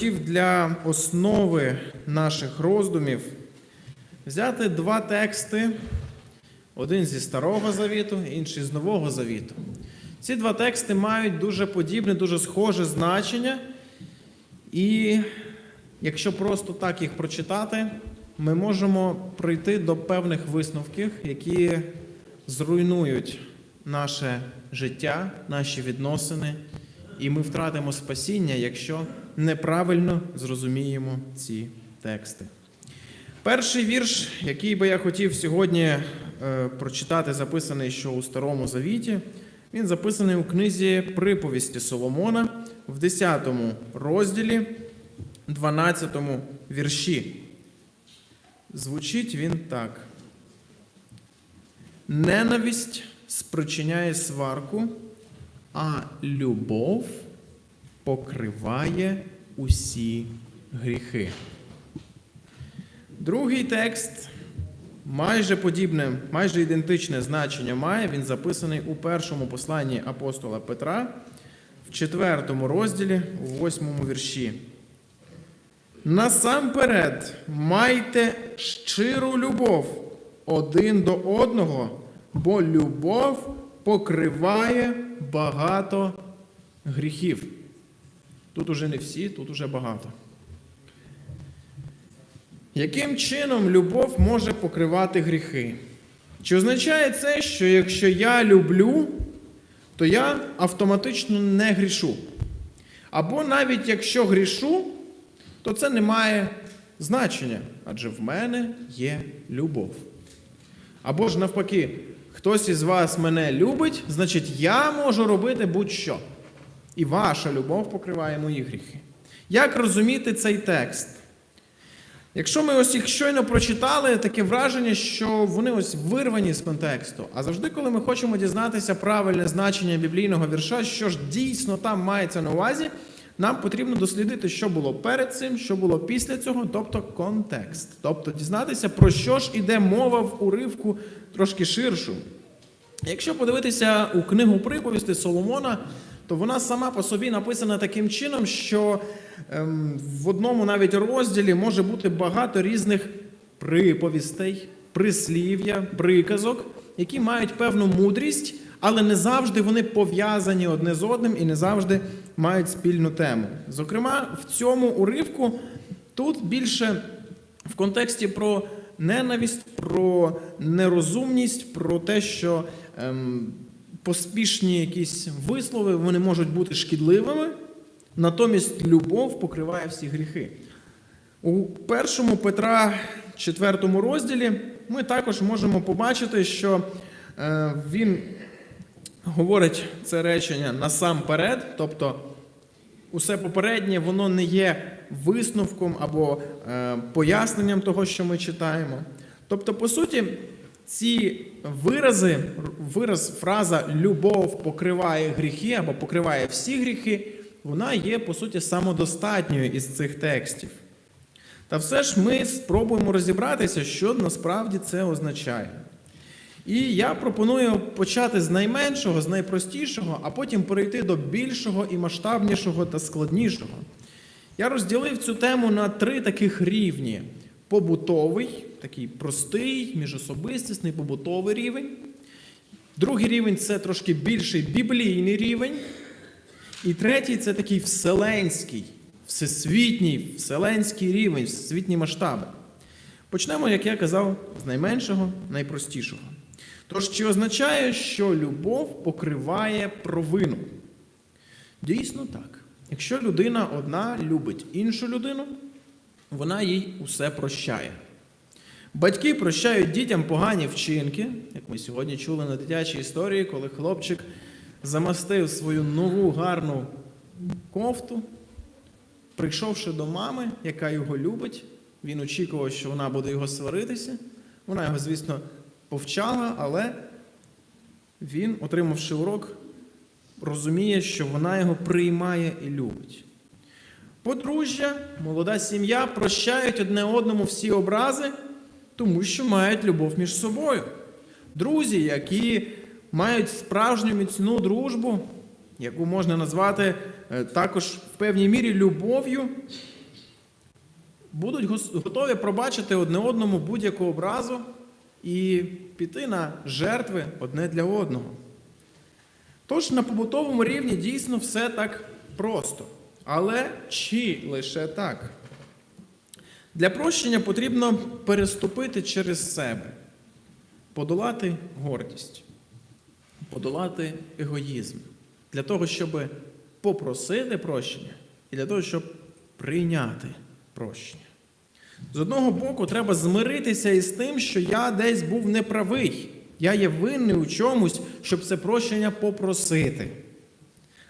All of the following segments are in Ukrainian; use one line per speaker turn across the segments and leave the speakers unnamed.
хотів для основи наших роздумів взяти два тексти, один зі Старого Завіту, інший з Нового Завіту. Ці два тексти мають дуже подібне, дуже схоже значення. І якщо просто так їх прочитати, ми можемо прийти до певних висновків, які зруйнують наше життя, наші відносини, і ми втратимо спасіння, якщо неправильно зрозуміємо ці тексти. Перший вірш, який би я хотів сьогодні е, прочитати, записаний що у Старому Завіті, він записаний у книзі Приповісті Соломона в 10 розділі, 12 вірші. Звучить він так. Ненависть спричиняє сварку, а любов покриває усі гріхи. Другий текст майже подібне, майже ідентичне значення має. Він записаний у першому посланні апостола Петра в четвертому розділі, у восьмому вірші. Насамперед майте щиру любов один до одного, бо любов покриває багато гріхів. Тут уже не всі, тут уже багато. Яким чином любов може покривати гріхи? Чи означає це, що якщо я люблю, то я автоматично не грішу? Або навіть якщо грішу, то це не має значення, адже в мене є любов. Або ж навпаки, хтось із вас мене любить, значить я можу робити будь-що. І ваша любов покриває мої гріхи. Як розуміти цей текст? Якщо ми ось їх щойно прочитали, таке враження, що вони ось вирвані з контексту. А завжди, коли ми хочемо дізнатися правильне значення біблійного вірша, що ж дійсно там мається на увазі, нам потрібно дослідити, що було перед цим, що було після цього, тобто контекст. Тобто дізнатися, про що ж іде мова в уривку трошки ширшу. Якщо подивитися у книгу приповісти Соломона, то вона сама по собі написана таким чином, що ем, в одному навіть розділі може бути багато різних приповістей, прислів'я, приказок, які мають певну мудрість, але не завжди вони пов'язані одне з одним і не завжди мають спільну тему. Зокрема, в цьому уривку тут більше в контексті про ненависть, про нерозумність, про те, що ем, поспішні якісь вислови вони можуть бути шкідливими, натомість любов покриває всі гріхи. У першому Петра, 4 розділі, ми також можемо побачити, що е, він говорить це речення насамперед, тобто усе попереднє воно не є висновком або е, поясненням того, що ми читаємо. Тобто, по суті, ці вирази, вираз, фраза любов покриває гріхи або покриває всі гріхи, вона є, по суті, самодостатньою із цих текстів. Та все ж ми спробуємо розібратися, що насправді це означає. І я пропоную почати з найменшого, з найпростішого, а потім перейти до більшого і масштабнішого та складнішого. Я розділив цю тему на три таких рівні: побутовий, такий простий, міжособистісний побутовий рівень. Другий рівень це трошки більший біблійний рівень. І третій це такий вселенський, всесвітній, вселенський рівень, всесвітні масштаби. Почнемо, як я казав, з найменшого, найпростішого. Тож, чи означає, що любов покриває провину? Дійсно так. Якщо людина одна любить іншу людину, вона їй усе прощає. Батьки прощають дітям погані вчинки, як ми сьогодні чули на дитячій історії, коли хлопчик замастив свою нову гарну кофту, прийшовши до мами, яка його любить, він очікував, що вона буде його сваритися. Вона його, звісно, повчала, але він, отримавши урок, розуміє, що вона його приймає і любить. Подружжя, молода сім'я прощають одне одному всі образи, тому що мають любов між собою. Друзі, які мають справжню міцну дружбу, яку можна назвати е, також в певній мірі любов'ю, будуть готові пробачити одне одному будь-яку образу і піти на жертви одне для одного. Тож на побутовому рівні дійсно все так просто. Але чи лише так? Для прощення потрібно переступити через себе, подолати гордість, подолати егоїзм, для того, щоб попросити прощення і для того, щоб прийняти прощення. З одного боку, треба змиритися із тим, що я десь був неправий. Я є винний у чомусь, щоб це прощення попросити.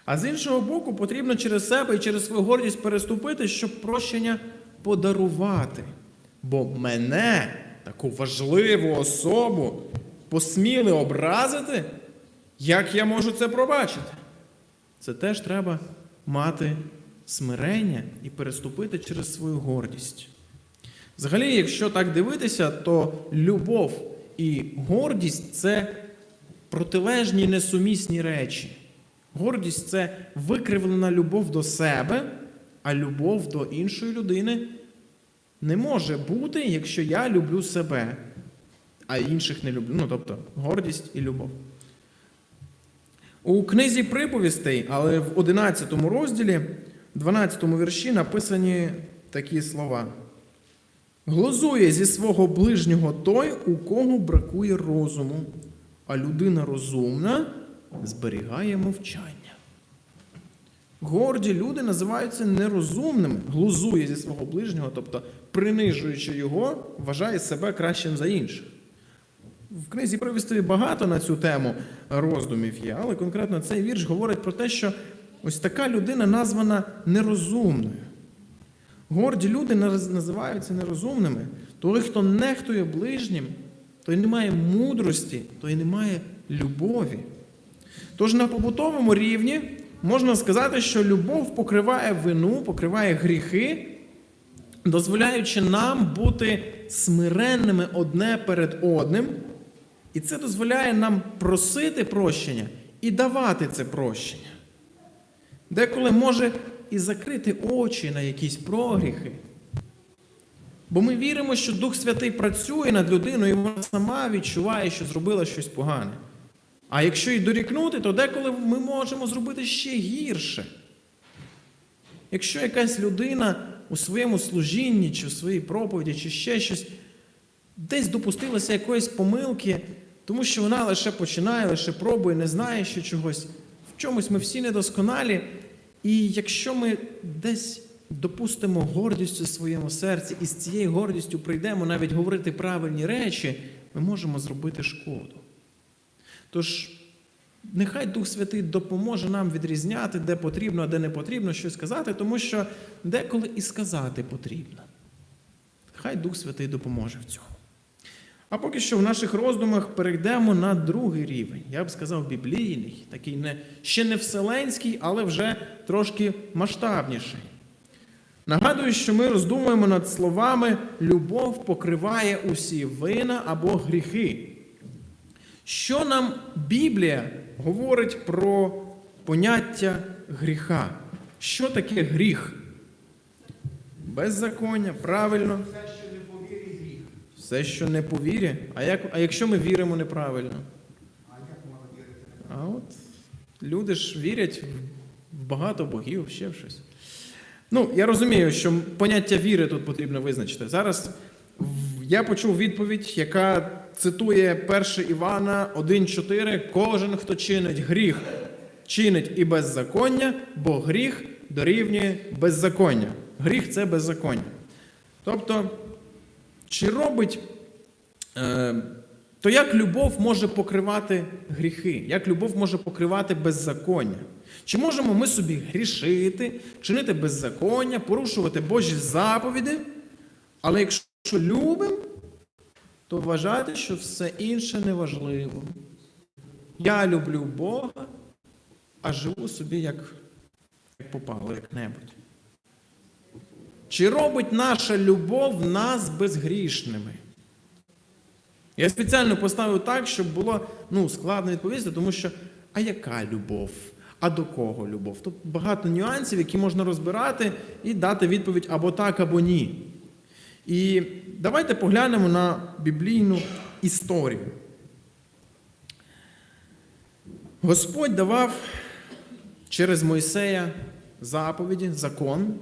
А з іншого боку, потрібно через себе і через свою гордість переступити, щоб прощення подарувати. Бо мене, таку важливу особу, посміли образити, як я можу це пробачити? Це теж треба мати смирення і переступити через свою гордість. Взагалі, якщо так дивитися, то любов і гордість це протилежні несумісні речі. Гордість це викривлена любов до себе, а любов до іншої людини не може бути, якщо я люблю себе, а інших не люблю. Ну, тобто, гордість і любов. У книзі приповістей, але в 11 розділі, 12 вірші написані такі слова. Глузує зі свого ближнього той, у кого бракує розуму, а людина розумна зберігає мовчання. Горді люди називаються нерозумними, глузує зі свого ближнього, тобто принижуючи його, вважає себе кращим за інших. В книзі «Привістові» багато на цю тему роздумів є, але конкретно цей вірш говорить про те, що ось така людина названа нерозумною. Горді люди називаються нерозумними. Той, хто нехтує ближнім, той не має мудрості, той не має любові. Тож на побутовому рівні можна сказати, що любов покриває вину, покриває гріхи, дозволяючи нам бути смиренними одне перед одним. І це дозволяє нам просити прощення і давати це прощення. Деколи може і закрити очі на якісь прогріхи. Бо ми віримо, що Дух Святий працює над людиною, і вона сама відчуває, що зробила щось погане. А якщо й дорікнути, то деколи ми можемо зробити ще гірше. Якщо якась людина у своєму служінні, чи в своїй проповіді, чи ще щось, десь допустилася якоїсь помилки, тому що вона лише починає, лише пробує, не знає ще чогось. В чомусь ми всі недосконалі. І якщо ми десь допустимо гордість у своєму серці і з цією гордістю прийдемо навіть говорити правильні речі, ми можемо зробити шкоду. Тож, нехай Дух Святий допоможе нам відрізняти, де потрібно, а де не потрібно щось сказати, тому що деколи і сказати потрібно. Хай Дух Святий допоможе в цьому. А поки що в наших роздумах перейдемо на другий рівень. Я б сказав, біблійний, такий не, ще не вселенський, але вже трошки масштабніший. Нагадую, що ми роздумуємо над словами любов покриває усі вина або гріхи. Що нам Біблія говорить про поняття гріха? Що таке гріх? Беззаконня, правильно.
Все, що не повірить гріх.
Все, що не по вірі. А, як, а якщо ми віримо неправильно?
А як можна вірити?
А от люди ж вірять в багато богів, ще в щось. Ну, я розумію, що поняття віри тут потрібно визначити. Зараз я почув відповідь, яка цитує 1 Івана 1,4. Кожен, хто чинить гріх, чинить і беззаконня, бо гріх дорівнює беззаконня. Гріх це беззаконня. Тобто, чи робить Е, то як любов може покривати гріхи? Як любов може покривати беззаконня? Чи можемо ми собі грішити, чинити беззаконня, порушувати Божі заповіді? Але якщо любимо, то вважати, що все інше неважливо. Я люблю Бога, а живу собі як, як попало, як-небудь. Чи робить наша любов нас безгрішними? Я спеціально поставив так, щоб було ну, складно відповісти, тому що а яка любов? А до кого любов? Тут багато нюансів, які можна розбирати і дати відповідь або так, або ні. І давайте поглянемо на біблійну історію. Господь давав через Мойсея заповіді, закон.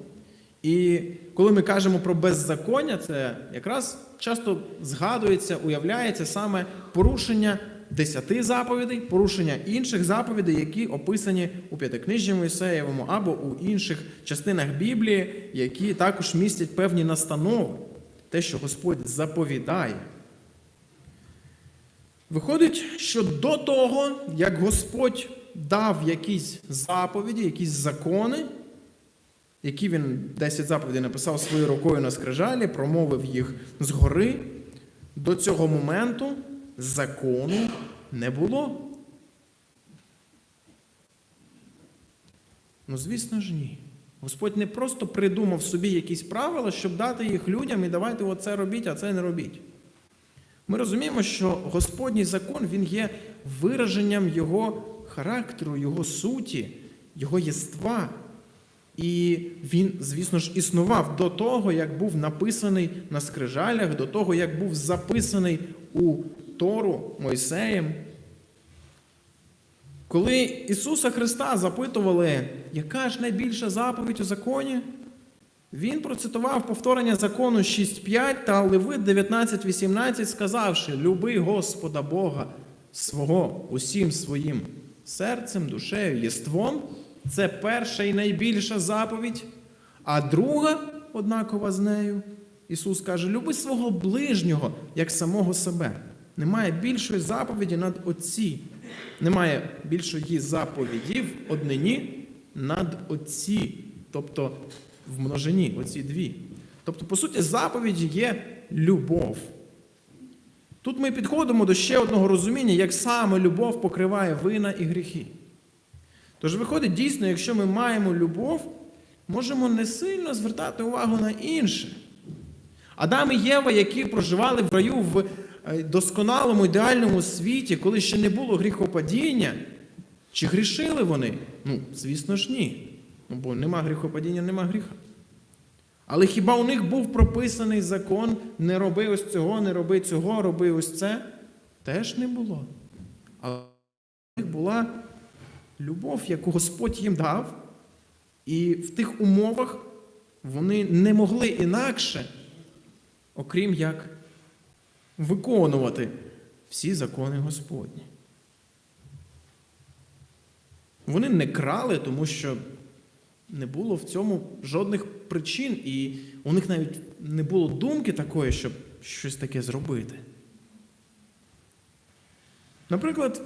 І коли ми кажемо про беззаконня, це якраз часто згадується, уявляється саме порушення десяти заповідей, порушення інших заповідей, які описані у п'ятикнижжі Мойсеєвому або у інших частинах Біблії, які також містять певні настанови, те, що Господь заповідає. Виходить, що до того, як Господь дав якісь заповіді, якісь закони, які він 10 заповідей написав своєю рукою на скрижалі, промовив їх згори, до цього моменту закону не було. Ну, звісно ж, ні. Господь не просто придумав собі якісь правила, щоб дати їх людям і давайте оце робіть, а це не робіть. Ми розуміємо, що Господній закон він є вираженням Його характеру, Його суті, Його єства. І він, звісно ж, існував до того, як був написаний на скрижалях, до того, як був записаний у Тору Мойсеєм. Коли Ісуса Христа запитували, яка ж найбільша заповідь у законі, він процитував повторення закону 6.5 та Левит 19.18, сказавши: Люби Господа Бога свого усім своїм серцем, душею, єством. Це перша і найбільша заповідь. А друга, однакова з нею, Ісус каже: люби свого ближнього як самого себе. Немає більшої заповіді над Отці. Немає більшої заповіді однині над Отці. Тобто в множині, оці дві. Тобто, по суті, заповіді є любов. Тут ми підходимо до ще одного розуміння, як саме любов покриває вина і гріхи. Тож, виходить, дійсно, якщо ми маємо любов, можемо не сильно звертати увагу на інше. Адам і Єва, які проживали в раю в е, досконалому ідеальному світі, коли ще не було гріхопадіння, чи грішили вони? Ну, звісно ж, ні. Ну, бо нема гріхопадіння, нема гріха. Але хіба у них був прописаний закон не роби ось цього, не роби цього, роби ось це? Теж не було. Але у них була любов, яку Господь їм дав, і в тих умовах вони не могли інакше, окрім як виконувати всі закони Господні. Вони не крали, тому що не було в цьому жодних причин, і у них навіть не було думки такої, щоб щось таке зробити. Наприклад,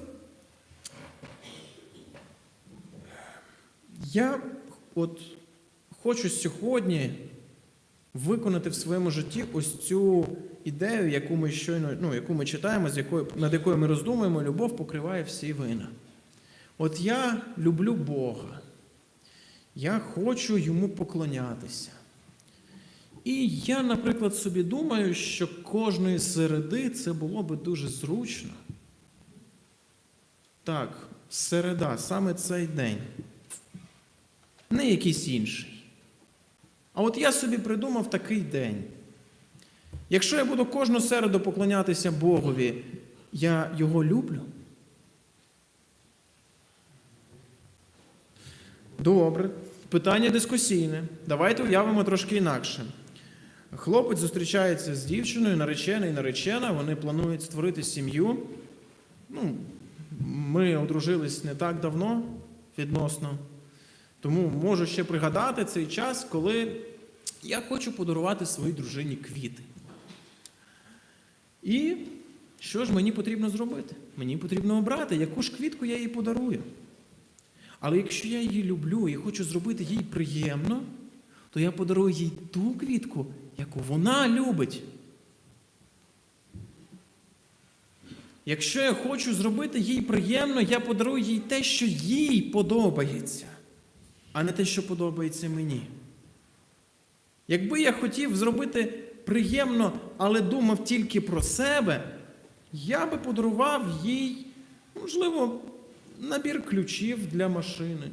я от хочу сьогодні виконати в своєму житті ось цю ідею, яку ми щойно, ну, яку ми читаємо, з якою, над якою ми роздумуємо, любов покриває всі вина. От я люблю Бога. Я хочу йому поклонятися. І я, наприклад, собі думаю, що кожної середи це було би дуже зручно. Так, середа, саме цей день. Не якийсь інший. А от я собі придумав такий день. Якщо я буду кожну середу поклонятися Богові, я його люблю. Добре. Питання дискусійне. Давайте уявимо трошки інакше. Хлопець зустрічається з дівчиною, наречений і наречена, вони планують створити сім'ю. Ну, ми одружились не так давно відносно. Тому можу ще пригадати цей час, коли я хочу подарувати своїй дружині квіти. І що ж мені потрібно зробити? Мені потрібно обрати, яку ж квітку я їй подарую. Але якщо я її люблю і хочу зробити їй приємно, то я подарую їй ту квітку, яку вона любить. Якщо я хочу зробити їй приємно, я подарую їй те, що їй подобається, а не те, що подобається мені. Якби я хотів зробити приємно, але думав тільки про себе, я би подарував їй, можливо, набір ключів для машини.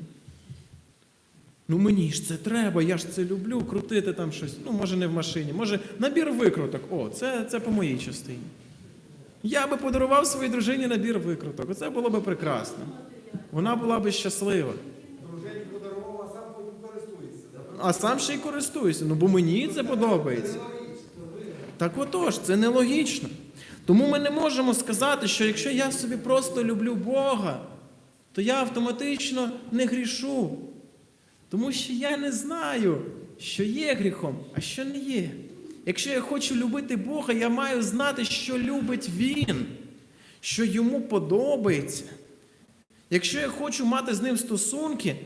Ну мені ж це треба, я ж це люблю, крутити там щось. Ну, може, не в машині, може, набір викруток. О, це, це по моїй частині. Я би подарував своїй дружині набір викруток. Оце було би прекрасно. Вона була би щаслива.
Дружині подарував, а сам потім користується.
А сам ще й користуюся. Ну бо мені це подобається. Так отож, це нелогічно. Тому ми не можемо сказати, що якщо я собі просто люблю Бога, то я автоматично не грішу. Тому що я не знаю, що є гріхом, а що не є. Якщо я хочу любити Бога, я маю знати, що любить Він, що йому подобається. Якщо я хочу мати з ним стосунки,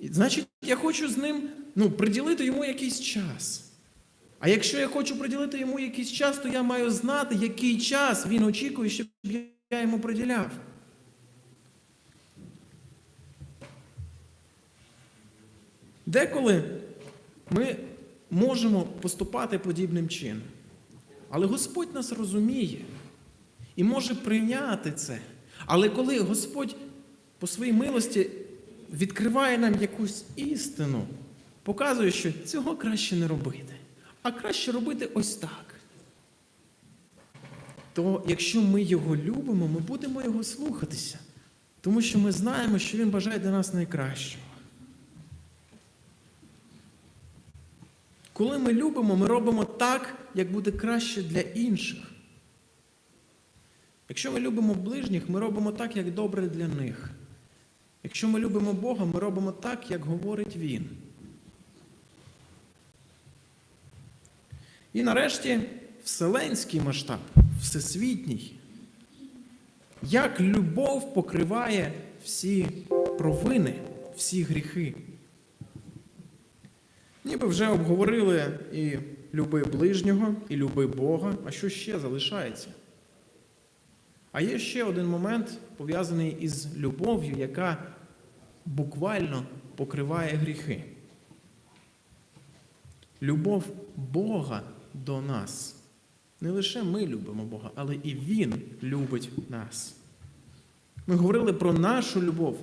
значить я хочу з ним ну, приділити йому якийсь час. А якщо я хочу приділити йому якийсь час, то я маю знати, який час він очікує, щоб я йому приділяв. Деколи ми можемо поступати подібним чином. Але Господь нас розуміє і може прийняти це. Але коли Господь по своїй милості відкриває нам якусь істину, показує, що цього краще не робити, а краще робити ось так. То якщо ми його любимо, ми будемо його слухатися, тому що ми знаємо, що він бажає для нас найкращого. Коли ми любимо, ми робимо так, як буде краще для інших. Якщо ми любимо ближніх, ми робимо так, як добре для них. Якщо ми любимо Бога, ми робимо так, як говорить Він. І нарешті вселенський масштаб, всесвітній. Як любов покриває всі провини, всі гріхи. Ніби вже обговорили і люби ближнього, і люби Бога. А що ще залишається? А є ще один момент, пов'язаний із любов'ю, яка буквально покриває гріхи. Любов Бога до нас. Не лише ми любимо Бога, але і Він любить нас. Ми говорили про нашу любов,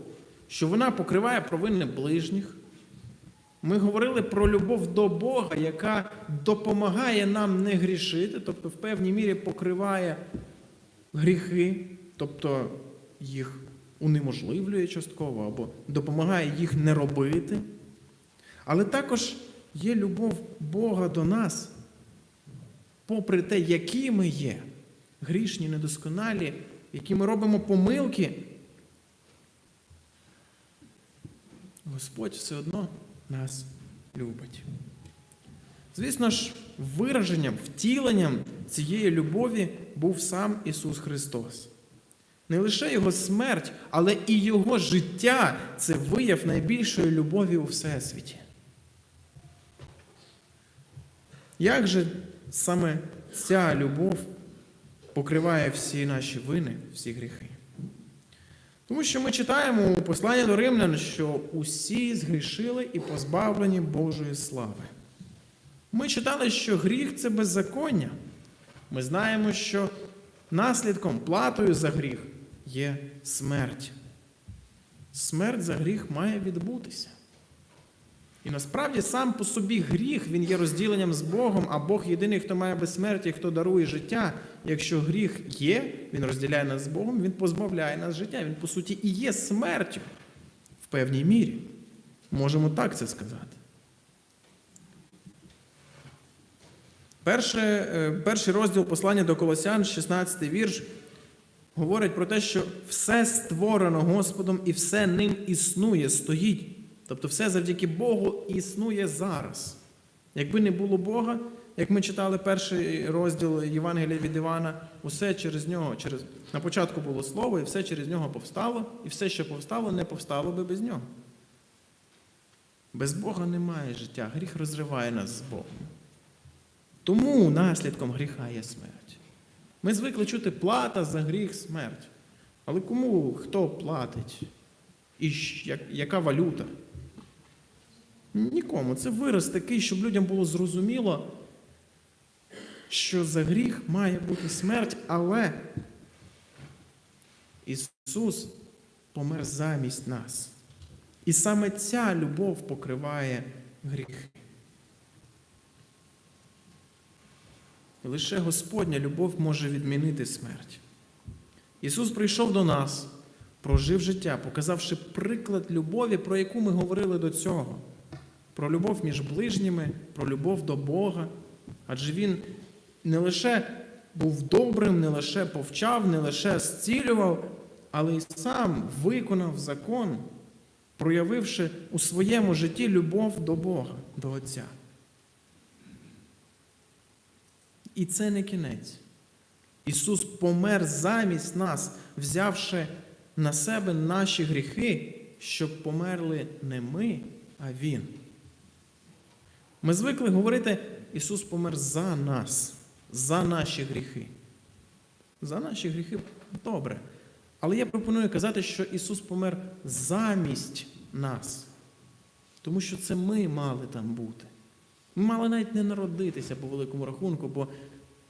що вона покриває провини ближніх. Ми говорили про любов до Бога, яка допомагає нам не грішити, тобто в певній мірі покриває гріхи, тобто їх унеможливлює частково або допомагає їх не робити. Але також є любов Бога до нас, попри те, які ми є, грішні, недосконалі, які ми робимо помилки. Господь все одно нас любить. Звісно ж, вираженням, втіленням цієї любові був сам Ісус Христос. Не лише Його смерть, але і Його життя це вияв найбільшої любові у Всесвіті. Як же саме ця любов покриває всі наші вини, всі гріхи? Тому що ми читаємо у посланні до римлян, що усі згрішили і позбавлені Божої слави. Ми читали, що гріх це беззаконня. Ми знаємо, що наслідком, платою за гріх є смерть. Смерть за гріх має відбутися. І насправді сам по собі гріх він є розділенням з Богом, а Бог єдиний, хто має безсмертя, хто дарує життя. Якщо гріх є, він розділяє нас з Богом, він позбавляє нас життя. Він, по суті, і є смертю в певній мірі. Можемо так це сказати. Перше, е, перший розділ послання до Колосян, 16 вірш, говорить про те, що все створено Господом і все ним існує, стоїть. Тобто все завдяки Богу існує зараз. Якби не було Бога, як ми читали перший розділ Євангелія від Івана, усе через нього, через... на початку було слово, і все через нього повстало, і все, що повстало, не повстало би без нього. Без Бога немає життя, гріх розриває нас з Богом. Тому наслідком гріха є смерть. Ми звикли чути плата за гріх смерть. Але кому хто платить? І яка валюта? Нікому. Це вираз такий, щоб людям було зрозуміло, що за гріх має бути смерть, але Ісус помер замість нас. І саме ця любов покриває гріхи. І лише Господня любов може відмінити смерть. Ісус прийшов до нас, прожив життя, показавши приклад любові, про яку ми говорили до цього. Про любов між ближніми, про любов до Бога. Адже Він не лише був добрим, не лише повчав, не лише зцілював, але й сам виконав закон, проявивши у своєму житті любов до Бога, до Отця. І це не кінець. Ісус помер замість нас, взявши на себе наші гріхи, щоб померли не ми, а Він. Ми звикли говорити, Ісус помер за нас, за наші гріхи. За наші гріхи добре. Але я пропоную казати, що Ісус помер замість нас. Тому що це ми мали там бути. Ми мали навіть не народитися по великому рахунку, бо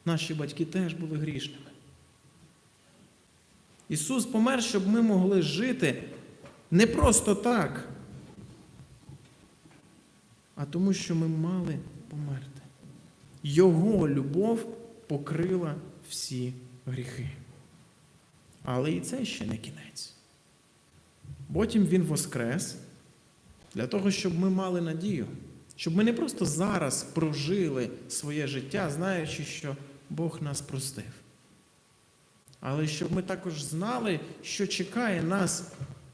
наші батьки теж були грішними. Ісус помер, щоб ми могли жити не просто так, а тому, що ми мали померти. Його любов покрила всі гріхи. Але і це ще не кінець. Потім Він воскрес для того, щоб ми мали надію, щоб ми не просто зараз прожили своє життя, знаючи, що Бог нас простив. Але щоб ми також знали, що чекає нас,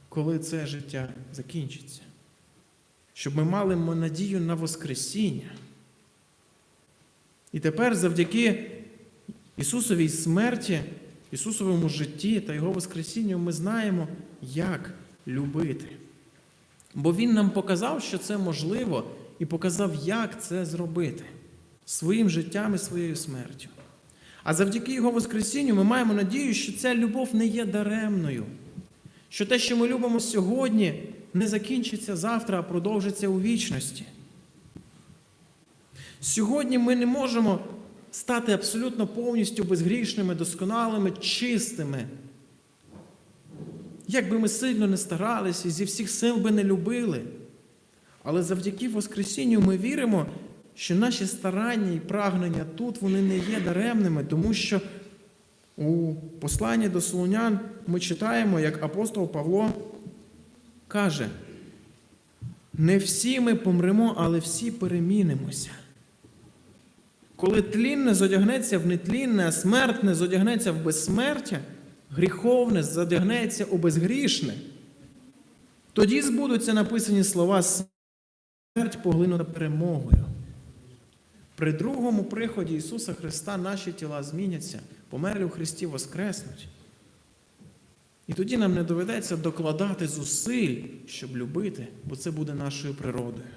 коли це життя закінчиться. Щоб ми мали надію на Воскресіння. І тепер завдяки Ісусовій смерті, Ісусовому житті та Його Воскресінню ми знаємо, як любити. Бо Він нам показав, що це можливо, і показав, як це зробити своїм життям і своєю смертю. А завдяки Його Воскресінню ми маємо надію, що ця любов не є даремною, що те, що ми любимо сьогодні, не закінчиться завтра, а продовжиться у вічності. Сьогодні ми не можемо стати абсолютно повністю безгрішними, досконалими, чистими. Як би ми сильно не старалися, зі всіх сил би не любили. Але завдяки Воскресінню ми віримо, що наші старання і прагнення тут вони не є даремними, тому що у посланні до Солонян ми читаємо, як апостол Павло каже: не всі ми помремо, але всі перемінимося. Коли тлінне зодягнеться в нетлінне, а смертне зодягнеться в безсмертя, гріховне зодягнеться у безгрішне, тоді збудуться написані слова смерть поглинута перемогою. При другому приході Ісуса Христа наші тіла зміняться, померлі у Христі воскреснуть. І тоді нам не доведеться докладати зусиль, щоб любити, бо це буде нашою природою.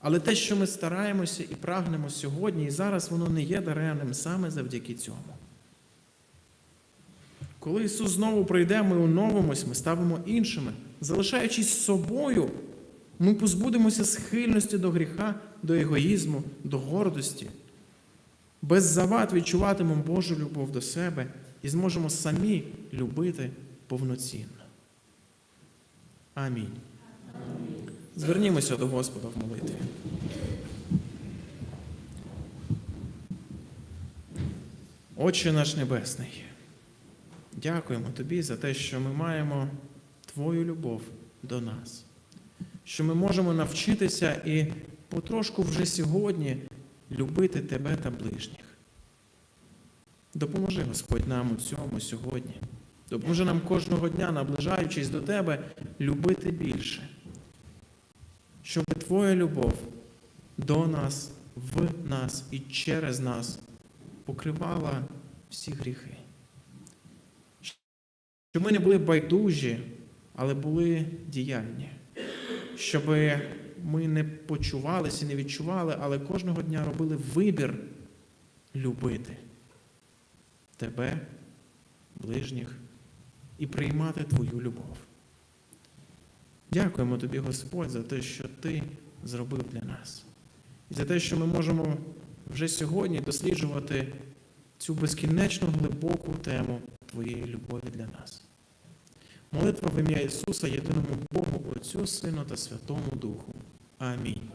Але те, що ми стараємося і прагнемо сьогодні, і зараз воно не є даремним саме завдяки цьому. Коли Ісус знову прийде, ми оновимось, ми ставимо іншими, залишаючись собою, ми позбудемося схильності до гріха, до егоїзму, до гордості. Без завад відчуватимемо Божу любов до себе і зможемо самі любити повноцінно. Амінь. Звернімося до Господа в молитві. Отче наш Небесний, дякуємо Тобі за те, що ми маємо Твою любов до нас, що ми можемо навчитися і потрошку вже сьогодні любити Тебе та ближніх. Допоможи, Господь, нам у цьому сьогодні. Допоможи нам кожного дня, наближаючись до Тебе, любити більше щоб Твоя любов до нас, в нас і через нас покривала всі гріхи. Щоб ми не були байдужі, але були діяльні. Щоб ми не почувалися, не відчували, але кожного дня робили вибір любити тебе, ближніх і приймати Твою любов. Дякуємо тобі, Господь, за те, що Ти зробив для нас. І за те, що ми можемо вже сьогодні досліджувати цю безкінечно глибоку тему Твоєї любові для нас. Молитва в ім'я Ісуса, єдиному Богу, Отцю, Сину та Святому Духу. Амінь.